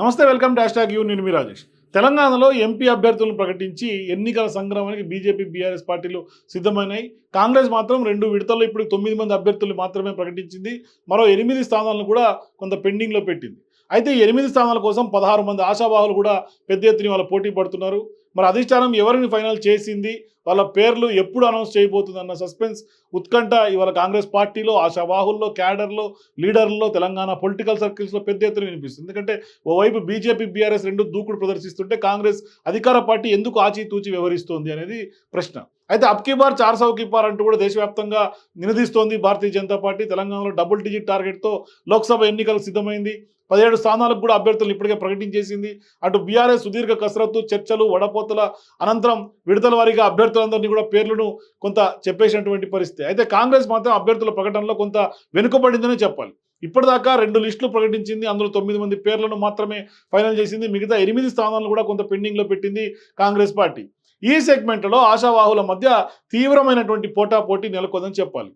నమస్తే welcome dash tag you నేను మీ రాజేష్. తెలంగాణలో ఎంపీ అభ్యర్థులను ప్రకటించి ఎన్నికల సంగ్రామానికి బీజేపీ బీఆర్ఎస్ పార్టీలు సిద్ధమైనాయి. కాంగ్రెస్ మాత్రం రెండు విడతల్లో ఇప్పుడు తొమ్మిది మంది అభ్యర్థులు మాత్రమే ప్రకటించింది. మరో ఎనిమిది స్థానాలను కూడా కొంత పెండింగ్లో పెట్టింది. అయితే ఎనిమిది స్థానాల కోసం పదహారు మంది ఆశావాహులు కూడా పెద్ద ఎత్తున వాళ్ళ పోటీ పడుతున్నారు. మరి అధిష్టానం ఎవరిని ఫైనల్ చేసింది? వాళ్ళ పేర్లు ఎప్పుడు అనౌన్స్ చేయబోతుంది అన్న సస్పెన్స్ ఉత్కంఠ ఇవాళ కాంగ్రెస్ పార్టీలో ఆశావాహుల్లో క్యాడర్లో లీడర్లో తెలంగాణ పొలిటికల్ సర్కిల్స్లో పెద్ద ఎత్తున వినిపిస్తుంది. ఎందుకంటే ఓవైపు బీజేపీ బీఆర్ఎస్ రెండు దూకుడు ప్రదర్శిస్తుంటే కాంగ్రెస్ అధికార పార్టీ ఎందుకు ఆచితూచి వ్యవహరిస్తోంది అనేది ప్రశ్న. అయితే అప్కీ బార్ చార్ సౌ బార్ అంటూ కూడా దేశవ్యాప్తంగా నినదిస్తోంది భారతీయ జనతా పార్టీ. తెలంగాణలో డబుల్ డిజిట్ టార్గెట్తో లోక్సభ ఎన్నికలకు సిద్ధమైంది. పదిహేడు స్థానాలకు కూడా అభ్యర్థులు ఇప్పటికే ప్రకటించేసింది. అటు బీఆర్ఎస్ సుదీర్ఘ కసరత్తు చర్చలు వడపోతల అనంతరం విడతల వారీగా అభ్యర్థులందరినీ కూడా పేర్లను కొంత చెప్పేసినటువంటి పరిస్థితి. అయితే కాంగ్రెస్ మాత్రం అభ్యర్థుల ప్రకటనలో కొంత వెనుకబడిందనే చెప్పాలి. ఇప్పటిదాకా రెండు లిస్టులు ప్రకటించింది. అందులో తొమ్మిది మంది పేర్లను మాత్రమే ఫైనల్ చేసింది. మిగతా ఎనిమిది స్థానాలను కూడా కొంత పెండింగ్లో పెట్టింది కాంగ్రెస్ పార్టీ. ఈ సెగ్మెంట్లో ఆశావాహుల మధ్య తీవ్రమైనటువంటి పోటాపోటీ నెలకొందని చెప్పాలి.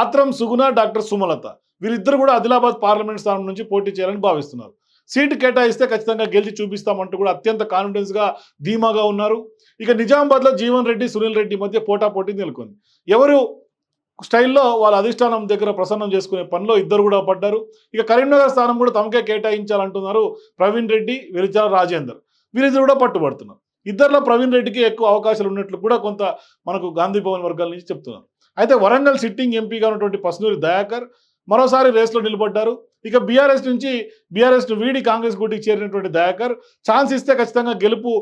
ఆత్రం సుగుణ డాక్టర్ సుమలత. వీరిద్దరు కూడా ఆదిలాబాద్ పార్లమెంట్ స్థానం నుంచి పోటీ చేయాలని భావిస్తున్నారు. సీటు కేటాయిస్తే ఖచ్చితంగా గెలిచి చూపిస్తామంటూ కూడా అత్యంత కాన్ఫిడెన్స్గా ధీమాగా ఉన్నారు. ఇక నిజామాబాద్లో జీవన్ రెడ్డి సునీల్ రెడ్డి మధ్య పోటాపోటీ నెలకొంది. ఎవరు స్టైల్లో వాళ్ళ అధిష్టానం దగ్గర ప్రసన్నం చేసుకునే పనిలో ఇద్దరు కూడా పడ్డారు. ఇక కరీంనగర్ స్థానం కూడా తమకే కేటాయించాలంటున్నారు ప్రవీణ్ రెడ్డి విరిచాల రాజేందర్. వీరిద్దరు కూడా పట్టుబడుతున్నారు. ఇద్దరిలో ప్రవీణ్ రెడ్డికి ఎక్కువ అవకాశాలు ఉన్నట్లు కూడా కొంత మనకు గాంధీ భవన్ వర్గాల నుంచి చెప్తున్నారు. అయితే వరంగల్ సిట్టింగ్ ఎంపీగా ఉన్నటువంటి పస్నూరి దయాకర్ మరోసారి రేస్లో నిలబడ్డారు. ఇక బీఆర్ఎస్ నుంచి బీఆర్ఎస్ను వీడి కాంగ్రెస్ గుడికి చేరినటువంటి దయాకర్ ఛాన్స్ ఇస్తే ఖచ్చితంగా గెలుపు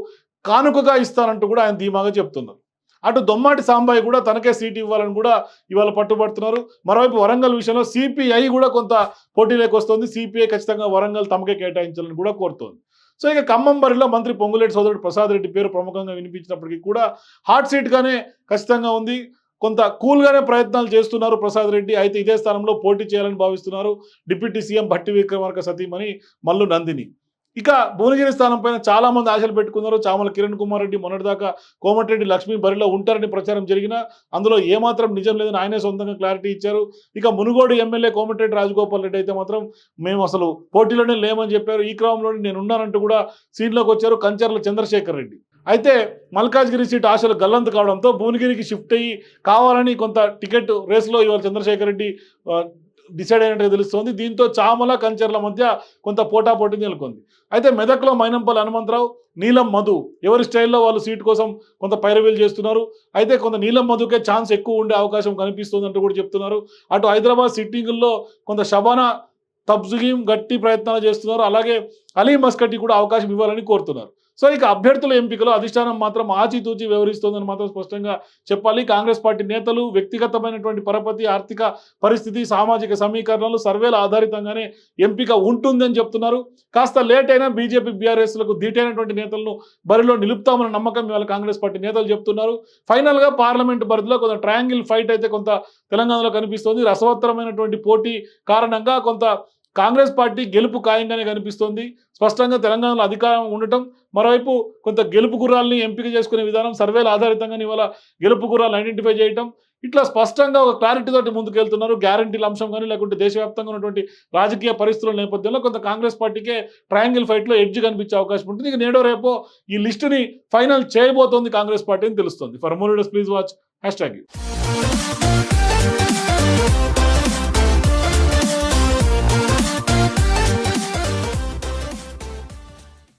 కానుకగా ఇస్తానంటూ కూడా ఆయన ధీమాగా చెప్తున్నారు. అటు దొమ్మాటి సాంబాయి కూడా తనకే సీటు ఇవ్వాలని కూడా ఇవాళ పట్టుబడుతున్నారు. మరోవైపు వరంగల్ విషయంలో సిపిఐ కూడా కొంత పోటీలోకి వస్తుంది. సిపిఐ ఖచ్చితంగా వరంగల్ తమకే కేటాయించాలని కూడా కోరుతోంది. సో ఇక ఖమ్మం బరిలో మంత్రి పొంగులేటి సోదరుడు ప్రసాద్ రెడ్డి పేరు ప్రముఖంగా వినిపించినప్పటికీ కూడా హాట్ సీట్గానే ఖచ్చితంగా ఉంది. కొంత కూల్గానే ప్రయత్నాలు చేస్తున్నారు ప్రసాద్ రెడ్డి. అయితే ఇదే స్థానంలో పోటీ చేయాలని భావిస్తున్నారు డిప్యూటీ సీఎం భట్టి విక్రమార్క సతీమణి మల్లు నందిని. ఇక భువనగిరి స్థానం పైన చాలా మంది ఆశలు పెట్టుకున్నారు. చామల కిరణ్ కుమార్ రెడ్డి మొన్నటిదాకా కోమటిరెడ్డి లక్ష్మీ బరిలో ఉంటారని ప్రచారం జరిగినా అందులో ఏమాత్రం నిజం లేదని ఆయనే సొంతంగా క్లారిటీ ఇచ్చారు. ఇక మునుగోడు ఎమ్మెల్యే కోమటిరెడ్డి రాజగోపాల్ రెడ్డి అయితే మాత్రం మేము అసలు పోటీలోనే లేమని చెప్పారు. ఈ క్రమంలోనే నేను ఉన్నానంటూ కూడా సీట్లోకి వచ్చారు కంచర్ల చంద్రశేఖర్ రెడ్డి. అయితే మల్కాజ్గిరి సీట్ ఆశలు గల్లంత కావడంతో భువనగిరికి షిఫ్ట్ అయ్యి కావాలని కొంత టికెట్ రేసులో ఇవాళ చంద్రశేఖర్ రెడ్డి డిసైడ్ అయినట్టుగా తెలుస్తోంది. దీంతో చామల కంచర్ల మధ్య కొంత పోటాపోటీ నెలకొంది. అయితే మెదక్లో మైనంపల్లి హనుమంతరావు నీలం మధు ఎవరి స్టైల్లో వాళ్ళు సీట్ కోసం కొంత పైరవీలు చేస్తున్నారు. అయితే కొంత నీలం మధుకే ఛాన్స్ ఎక్కువ ఉండే అవకాశం కనిపిస్తుంది అంటూ కూడా చెప్తున్నారు. అటు హైదరాబాద్ సిట్టింగుల్లో కొంత శబాన తబ్జుగీం గట్టి ప్రయత్నాలు చేస్తున్నారు. అలాగే అలీ మస్కటి కూడా అవకాశం ఇవ్వాలని కోరుతున్నారు. సో ఇక అభ్యర్థుల ఎంపికలో అధిష్టానం మాత్రం ఆచితూచి వ్యవహరిస్తోందని మాత్రం స్పష్టంగా చెప్పాలి. కాంగ్రెస్ పార్టీ నేతలు వ్యక్తిగతమైనటువంటి పరపతి ఆర్థిక పరిస్థితి సామాజిక సమీకరణలు సర్వేల ఆధారితంగానే ఎంపిక ఉంటుందని చెప్తున్నారు. కాస్త లేట్ అయినా బీజేపీ బీఆర్ఎస్లకు ధీటైనటువంటి నేతలను బరిలో నిలుపుతామన్న నమ్మకం ఇవాళ కాంగ్రెస్ పార్టీ నేతలు చెప్తున్నారు. ఫైనల్గా పార్లమెంట్ పరిధిలో కొంత ట్రయాంగిల్ ఫైట్ అయితే కొంత తెలంగాణలో కనిపిస్తోంది. రసవత్తరమైనటువంటి పోటీ కారణంగా కొంత కాంగ్రెస్ పార్టీ గెలుపు ఖాయంగానే కనిపిస్తోంది. స్పష్టంగా తెలంగాణలో అధికారం ఉండటం మరోవైపు కొంత గెలుపు గుర్రాలని ఎంపిక చేసుకునే విధానం సర్వేల ఆధారితంగా ఇవాళ గెలుపు గుర్రాలు ఐడెంటిఫై చేయటం ఇట్లా స్పష్టంగా ఒక క్లారిటీ తోటి ముందుకెళ్తున్నారు. గ్యారంటీల అంశం కానీ లేకుంటే దేశవ్యాప్తంగా ఉన్నటువంటి రాజకీయ పరిస్థితుల నేపథ్యంలో కొంత కాంగ్రెస్ పార్టీకే ట్రయాంగిల్ ఫైట్లో ఎడ్జ్ కనిపించే అవకాశం ఉంటుంది. ఇక నేడో రేపో ఈ లిస్టుని ఫైనల్ చేయబోతోంది కాంగ్రెస్ పార్టీ అని తెలుస్తుంది. For more please watch. Hashtag